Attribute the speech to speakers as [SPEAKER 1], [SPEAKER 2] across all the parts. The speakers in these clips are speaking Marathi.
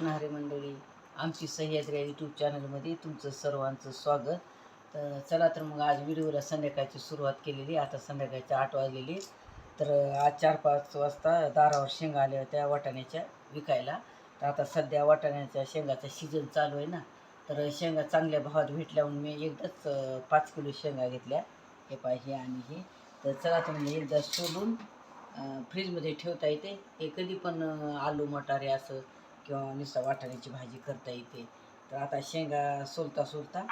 [SPEAKER 1] नारे मंडळी आमची सह्याद्री यूट्यूब चॅनलमध्ये तुमचं सर्वांचं स्वागत. तर चला तर मग आज व्हिडिओला संध्याकाळची सुरुवात केलेली. आता संध्याकाळचे आठ वाजलेली. तर आज चार पाच वाजता दारावर शेंगा आल्या होत्या वाटाण्याच्या विकायला. तर आता सध्या वाटाण्याच्या शेंगाचा सीझन चालू आहे ना. तर शेंगा चांगल्या भावात भेटल्या म्हणून मी एकदाच पाच किलो शेंगा घेतल्या. हे पाहिजे आणि हे. तर चला तर म्हणजे एकदा सोलून फ्रीजमध्ये ठेवता येते. हे कधी पण आलू मटारे असं किंवा नुसतं वाटाण्याची भाजी करता येते. तर आता शेंगा सोलता सोलता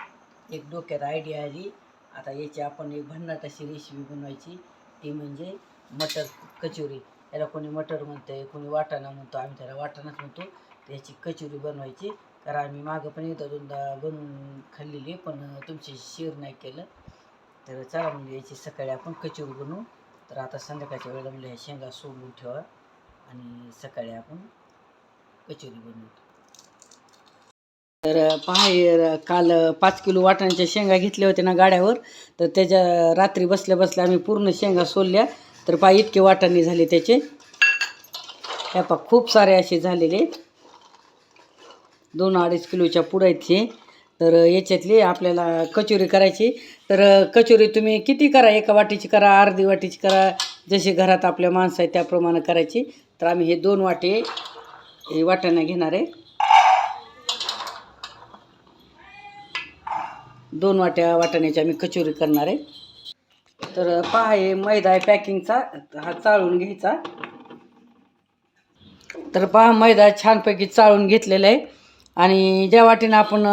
[SPEAKER 1] एक डोक्यात आयडिया आली. आता याची आपण एक भन्नाट अशी रेसिपी बनवायची. ती म्हणजे मटर कचोरी. याला कोणी मटर म्हणतंय कोणी वाटाणा म्हणतो आम्ही त्याला वाटाणाच म्हणतो. त्याची कचोरी बनवायची. कारण आम्ही मागं पण एकदा दोनदा बनवून खाल्लेली पण तुमची शेअर नाही केलं. तर चला म्हणजे याची सकाळी आपण कचोरी बनवू. तर आता संध्याकाळच्या वेळेला म्हणजे ह्या शेंगा सोलून ठेवा. आणि सकाळी आपण कचोरी बनवतो. तर पहा हे काल पाच किलो वाटाण्याच्या शेंगा घेतल्या होत्या ना गाड्यावर. तर त्याच्या रात्री बसल्या बसल्या आम्ही पूर्ण शेंगा सोलल्या. तर पहा इतके वाटाणे झाले त्याचे. ह्या पा खूप सारे असे झालेले दोन अडीच किलोच्या पुढं आहेत हे. तर याच्यातली आपल्याला कचोरी करायची. तर कचोरी तुम्ही किती करा? एका वाटीची करा अर्धी वाटीची करा. जशी घरात आपल्या माणसं आहे त्याप्रमाणे करायची. तर आम्ही हे दोन वाटे वाटाणा घेणार आहे. दोन वाट्या वाटाण्याची आम्ही कचोरी करणार आहे. तर पहा हे मैदा आहे पॅकिंगचा हा चाळून घ्यायचा. तर पहा मैदा छानपैकी चाळून घेतलेला आहे. आणि ज्या वाटीनं आपण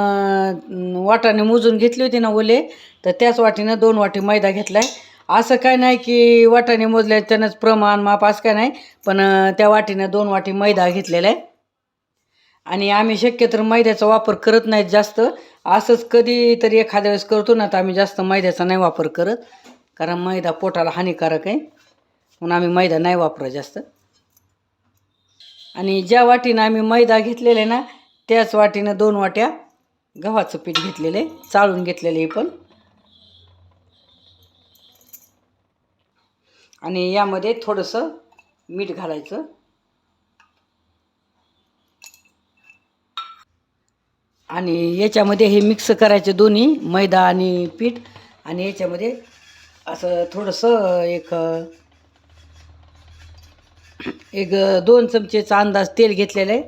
[SPEAKER 1] वाटाणे मोजून घेतली होती ना ओले तर त्याच वाटीनं दोन वाटी मैदा घेतला आहे असं काय नाही की वाटाणे मोजले त्यानंच प्रमाण माप असं काय नाही. पण त्या वाटीनं दोन वाटी मैदा घेतलेला आहे. आणि आम्ही शक्यतो मैद्याचा वापर करत नाहीत जास्त. असंच कधीतरी एखाद्या वेळेस करतो ना तर आम्ही जास्त मैद्याचा नाही वापर करत. कारण मैदा पोटाला हानिकारक आहे. म्हणून आम्ही मैदा नाही वापरत जास्त. आणि ज्या वाटीनं आम्ही मैदा घेतलेला आहे ना त्याच वाटीनं दोन वाट्या गव्हाचं पीठ घेतलेलं आहे. चाळून घेतलेलं आहे पण. आणि यामध्ये थोडंसं मीठ घालायचं. आणि याच्यामध्ये हे मिक्स करायचे दोन्ही मैदा आणि पीठ. आणि याच्यामध्ये असं थोडंसं एक एक दोन चमचेचा अंदाज तेल घेतलेलं आहे.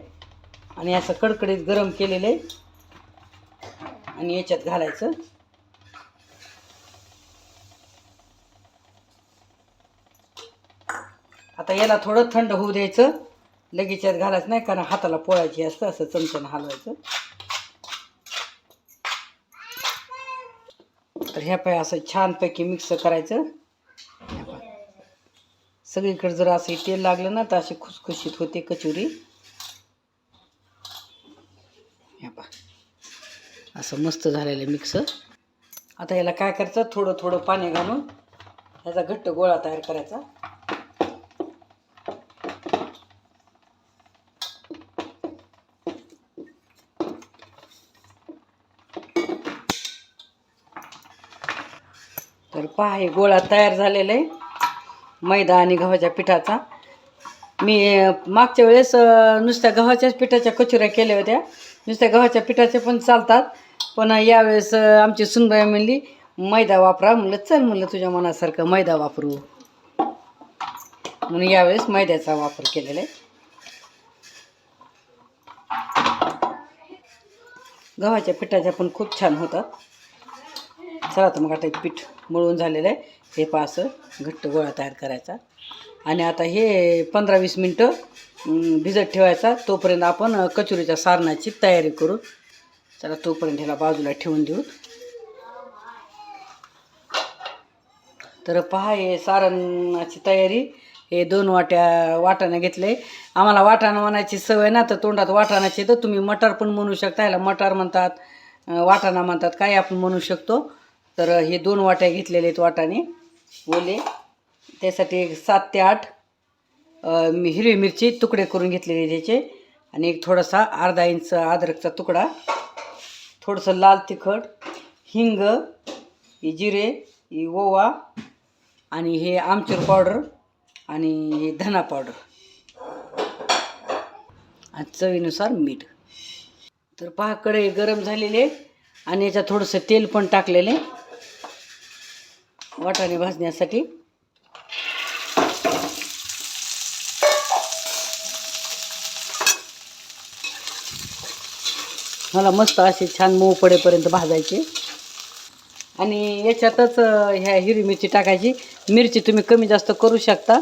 [SPEAKER 1] आणि असं कडकडीत गरम केलेलं आहे. आणि याच्यात घालायचं. आता याला थोडं थंड होऊ द्यायचं. लगेच यात घालायचं नाही कारण हाताला पोळायची असतं असं चमच्यानं हलवायचं. तर ह्या पाय असं छानपैकी मिक्स करायचं. ह्या सगळीकडे जर असं तेल लागलं ना तर अशी खुसखुशीत होते कचोरी. ह्या असं मस्त झालेलं मिक्स आता याला काय करायचं? थोडं थोडं पाणी घालून ह्याचा घट्ट गोळा तयार करायचा. तर पहा हे गोळा तयार झालेला आहे. मैदा आणि गव्हाच्या पिठाचा. मी मागच्या वेळेस नुसत्या गव्हाच्याच पिठाच्या कचोऱ्या केल्या होत्या. नुसत्या गव्हाच्या पिठाच्या पण चालतात. पण यावेळेस आमची सुनबाई म्हणली मैदा वापरा. म्हणलं चल म्हणलं तुझ्या मनासारखं मैदा वापरू. म्हणून यावेळेस मैद्याचा वापर केलेला आहे. गव्हाच्या पिठाच्या पण खूप छान होतात. चला तर मग आता एक पीठ मळून झालेलं आहे. हे पहा असं घट्ट गोळा तयार करायचा. आणि आता हे पंधरा वीस मिनटं भिजत ठेवायचा. तोपर्यंत आपण कचोरीच्या सारणाची तयारी करू. चला तोपर्यंत ह्याला बाजूला ठेवून देऊ. तर पहा हे सारणाची तयारी. हे दोन वाट्या वाटाणा घेतले आम्हाला वाटाणा म्हणायची सवय ना तर तोंडात वाटाणाची तर तुम्ही मटार पण म्हणू शकता. ह्याला मटार म्हणतात वाटाणा म्हणतात काय आपण म्हणू शकतो. तर हे दोन वाट्या घेतलेले आहेत वाटाणे. ओले. त्यासाठी एक सात ते आठ मी हिरवी मिरची तुकडे करून घेतलेले त्याचे. आणि एक थोडासा अर्धा इंच अद्रकचा तुकडा. थोडंसं लाल तिखट हिंग जिरे ओवा आणि हे आमचूर पावडर आणि हे धना पावडर. आणि चवीनुसार मीठ. तर पहा कढई गरम झालेले आणि याच्यात थोडंसं तेल पण टाकलेले वाटाणे भाजण्यासाठी. मला मस्त असे छान मऊ पडेपर्यंत भाजायचे. आणि याच्यातच ह्या हिरवी मिरची टाकायची. मिरची तुम्ही कमी जास्त करू शकता.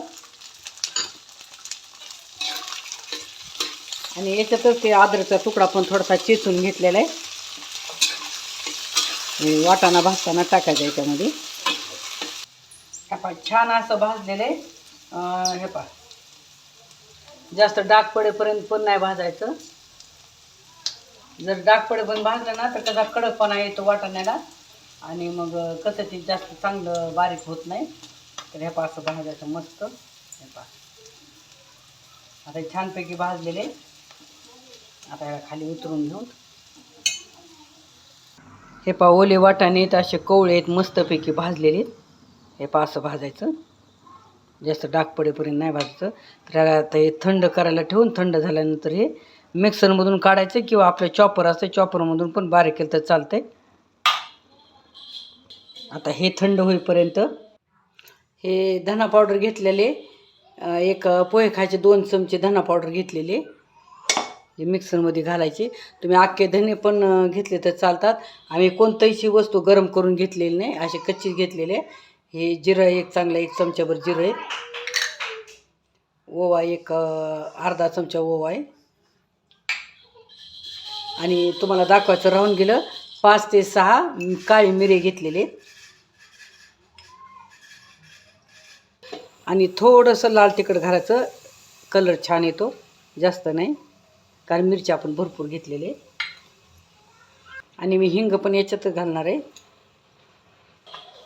[SPEAKER 1] आणि याच्यातच ते आदरचा तुकडा पण थोडासा चेचून घेतलेला आहे. वाटाणा भाजताना टाकायचा याच्यामध्ये. हे पा छान असं भाजलेलं आहे हे पा जास्त डाग पडेपर्यंत पण नाही भाजायचं. जर डाग पडेपर्यंत भाजलं ना तर त्याचा कडकपणा येतो वाटाण्याला. आणि मग कसं ते जास्त चांगलं बारीक होत नाही. तर हे पा असं भाजायचं मस्त. हे पा आता छानपैकी भाजलेले. आता याला खाली उतरून घेऊन हे पा ओले वाटाणे आहेत असे कवळे आहेत मस्तपैकी भाजलेले. आहेत. हे पहा असं भाजायचं. जास्त डाग पडेपर्यंत नाही भाजायचं. तर याला आता हे थंड करायला ठेवून थंड झाल्यानंतर हे मिक्सरमधून काढायचं किंवा आपलं चॉपर असतं चॉपरमधून पण बारीक केलं तर चालतं आता हे थंड होईपर्यंत हे धना पावडर घेतलेले एक पोहे खायचे दोन चमचे धना पावडर घेतलेले हे मिक्सरमध्ये घालायचे. तुम्ही आख्खे धने पण घेतले तर चालतात. आम्ही कोणतीही वस्तू गरम करून घेतलेली नाही असे कच्चीच घेतलेले. हे जिरं एक चांगलं एक चमच्याभर जिरं आहे. ओवा एक अर्धा चमचा ओवा आहे. आणि तुम्हाला दाखवायचं राहून गेलं पाच ते सहा काळी मिरे घेतलेले. आणि थोडंसं लाल तिखट घालायचं कलर छान येतो जास्त नाही कारण मिरच्या आपण भरपूर घेतलेले आणि मी हिंग पण याच्यातच घालणार आहे.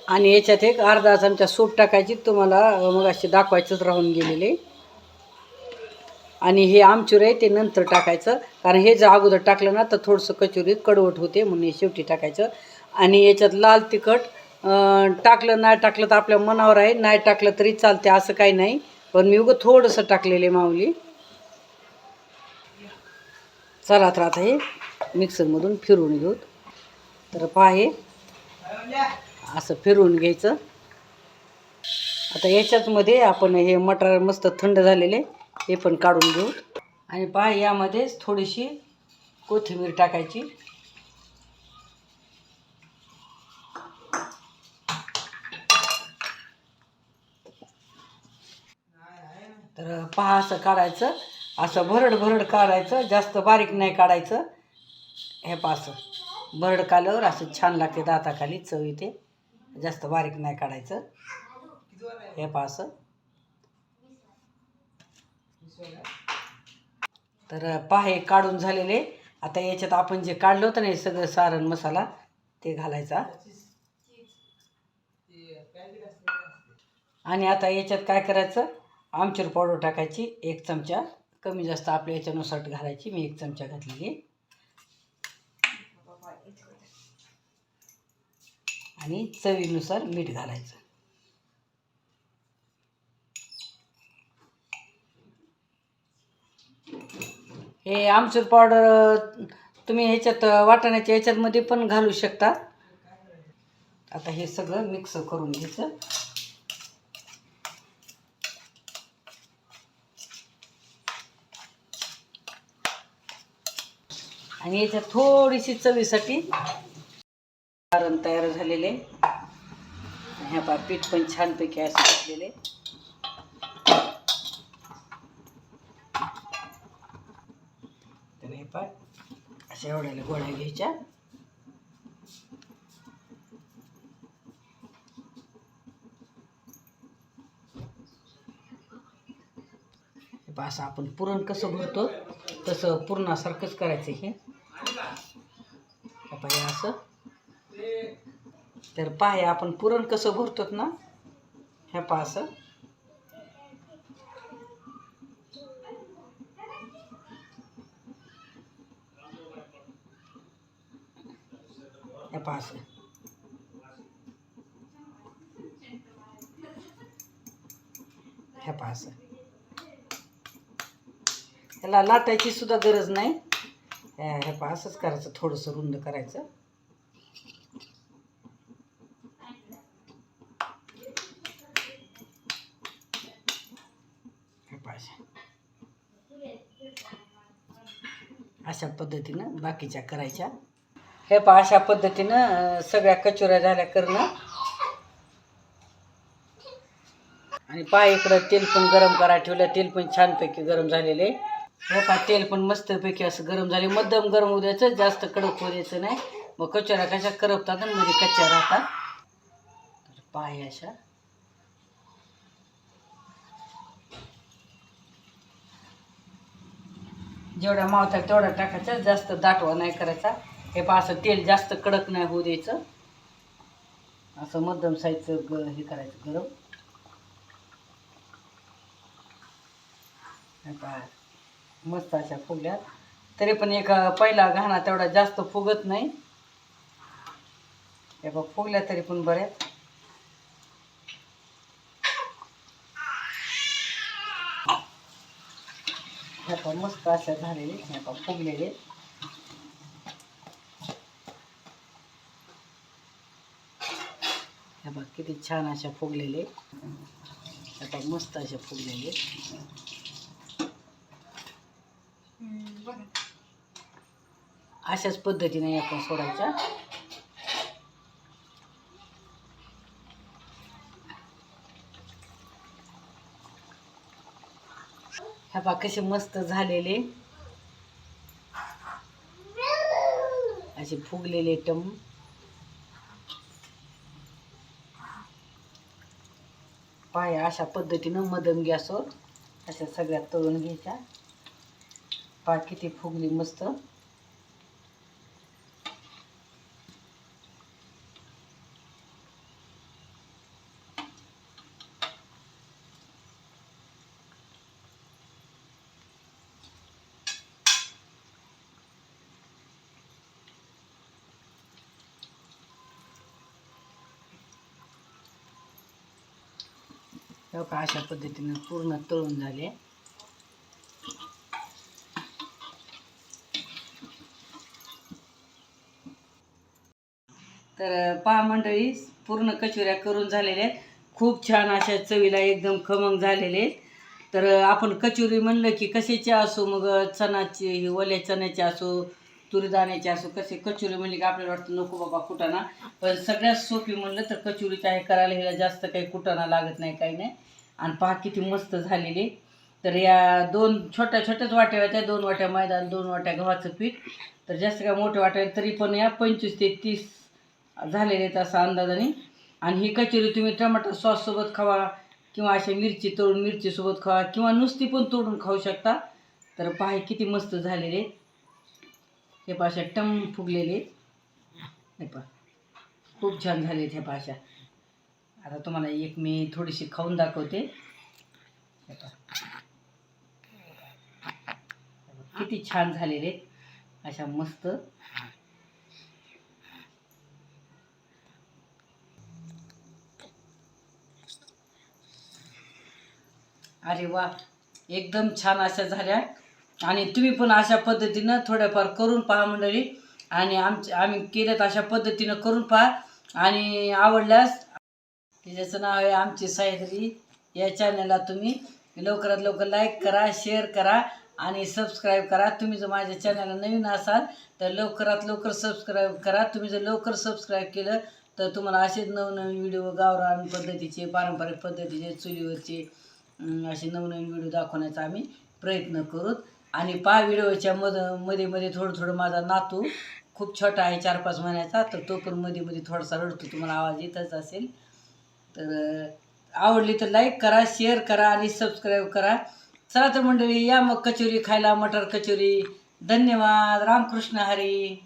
[SPEAKER 1] आणि याच्यात एक अर्धा चमचा सूप टाकायची तुम्हाला मग असे दाखवायचंच राहून गेलेले. आणि हे आमचूर आहे ते नंतर टाकायचं. कारण हे जर अगोदर टाकलं ना तर थोडंसं कचोरीत कडवट होते म्हणून हे शेवटी टाकायचं. आणि याच्यात लाल तिखट टाकलं नाही टाकलं तर आपल्या मनावर आहे नाही टाकलं तरी चालते असं काही नाही. पण मी उगं थोडंसं टाकलेले माऊली. चला तर आता हे मिक्सरमधून फिरवून घेऊ. तर पहा हे. असं फिरवून घ्यायचं. आता याच्याचमध्ये आपण हे मटार मस्त थंड झालेले हे पण काढून घेऊ. आणि पहा यामध्येच थोडीशी कोथिंबीर टाकायची. तर पहा असं काढायचं. असं भरड भरड काढायचं. जास्त बारीक नाही काढायचं. हे पहा असं भरड काल्यावर असं छान लागते दाताखाली चव येते. जास्त बारीक नाही काढायचं. हे पास तर पाहे काढून झालेले. आता याच्यात आपण जे काढलं होतं ना हे सगळं सारण मसाला ते घालायचा. आणि आता याच्यात काय करायचं? आमचूर पावडर टाकायची. एक चमचा. कमी जास्त आपल्या याच्यानुसार घालायची. मी एक चमचा घातलेली. आणि चवीनुसार मीठ घालायचं. हे आमचूर पावडर तुम्ही ह्याच्यात वाटाण्याच्या ह्याच्यातमध्ये पण घालू शकता. आता हे सगळं मिक्स करून घ्यायचं. आणि याच्यात थोडीशी चवीसाठी कारण तयार झालेले. ह्या पा पीठ पण छानपैकी असे घेतलेले तर हे पा असे एवढ्याला गोळ्या घ्यायच्या. हे असं आपण पुरण कसं भरतो तसं पुरणासारखंच करायचं हे. हे असं. तर पाय आपण पुरण कसं भरतो ना? हे पहा असं. हे पहा असं. हे त्याला लाटायची सुद्धा गरज नाही. हे पासच करायचं थोडंसं रुंद करायचं हे पहा अशा. अशा पद्धतीनं बाकीच्या करायच्या. हे पहा अशा पद्धतीनं सगळ्या कचोऱ्या झाल्या करणं. आणि पहा इकडं तेल पण गरम करा ठेवलं. तेल पण छानपैकी गरम झालेले. हे पहा तेल पण मस्तपैकी असं गरम झाले. मध्यम गरम होऊ द्यायचं जास्त कडक होऊ द्यायचं नाही. मग कचोऱ्या कशा करपतात आणि मध्ये कच्च्या राहतात. तर अशा जेवढ्या मावतात तेवढा टाकायचा जास्त दाटवा नाही करायचा. हे पहा असं तेल जास्त कडक नाही होऊ द्यायचं. असं मध्यम साईजचं ग हे करायचं गरम. हे पहा मस्त अशा फुगल्यात. तरी पण एक पहिला घाणा तेवढा जास्त फुगत नाही. हे बघ फुगल्या तरी पण बऱ्याच ह्या मस्त अशा झालेले ह्या फुगलेले. ह्या बघ किती छान अशा फुगलेले. बघ मस्त अशा फुगलेले. अशाच पद्धतीने आपण सोडायच्या. ह्या बा कसे मस्त झालेले. असे फुगलेले टम. पाया अशा पद्धतीनं मदम गॅसवर अशा सगळ्या तळून घ्यायच्या. पा किती फुगली मस्त. हे बघा अशा पद्धतीनं पूर्ण तळून झाले. तर पहा मंडळी पूर्ण कचोऱ्या करून झालेल्या आहेत. खूप छान अशा चवीला एकदम खमंग झालेले आहेत. तर आपण कचोरी म्हणलं की कशाची असो मग चणाची ओल्या चण्याची असो तुरीदाण्याची असो कसे कचोरी म्हणली की आपल्याला वाटतं नको बाबा कुटाणा. पण सगळ्यात सोपी म्हणलं तर कचोरीचं आहे करायला हिला जास्त काही कुटाणा लागत नाही काही नाही. आणि पहा किती मस्त झालेली. तर या दोन छोट्या छोट्याच वाट्या होत्या दोन वाट्या मैदान दोन वाट्या गव्हाचं पीठ. तर जास्त काय मोठ्या वाट्या तरी पण या पंचवीस ते तीस झालेले आहेत असा अंदाजाने. आणि ही कचोरी तुम्ही टमाटर सॉससोबत खावा किंवा अशा मिरची तळून मिरचीसोबत खावा किंवा नुसती पण तोडून खाऊ शकता. तर पाहे किती मस्त झालेले. आहेत. हे पाशा टम फुगलेले हे पा खूप छान झालेत ह्या पाशा. आता तुम्हाला एक मी थोडीशी खाऊन दाखवते. हे किती छान झालेले आहेत. अशा मस्त. अरे वा. एकदम छान अशा झाल्या. आणि तुम्ही पण अशा पद्धतीनं थोड्याफार करून पहा मंडळी. आणि आमचे आम्ही केल्यात अशा पद्धतीनं करून पहा. आणि आवडल्यास तिच्याचं नाव आहे आमची सायत्री या चॅनलला तुम्ही लवकरात लवकर लाईक करा शेअर करा आणि सबस्क्राईब करा. तुम्ही जर माझ्या चॅनलला नवीन असाल तर लवकरात लवकर सबस्क्राईब करा. तुम्ही जर लवकर सबस्क्राईब केलं तर तुम्हाला असेच नवनवीन व्हिडिओ गावरान पद्धतीचे पारंपरिक पद्धतीचे चुलीवरचे असे नवनवीन व्हिडिओ दाखवण्याचा आम्ही प्रयत्न करू. आणि पा व्हिडिओच्या मधमध्ये मध्ये थोडं थोडं माझा नातू खूप छोटा आहे चार पाच महिन्याचा तर तो पण मध्ये मध्ये थोडासा रडतो. तुम्हाला आवाज येतच असेल. तर आवडली तर लाईक करा शेअर करा आणि सबस्क्राईब करा. चला तर मंडळी या मग कचोरी खायला मटर कचोरी. धन्यवाद. रामकृष्ण हरी.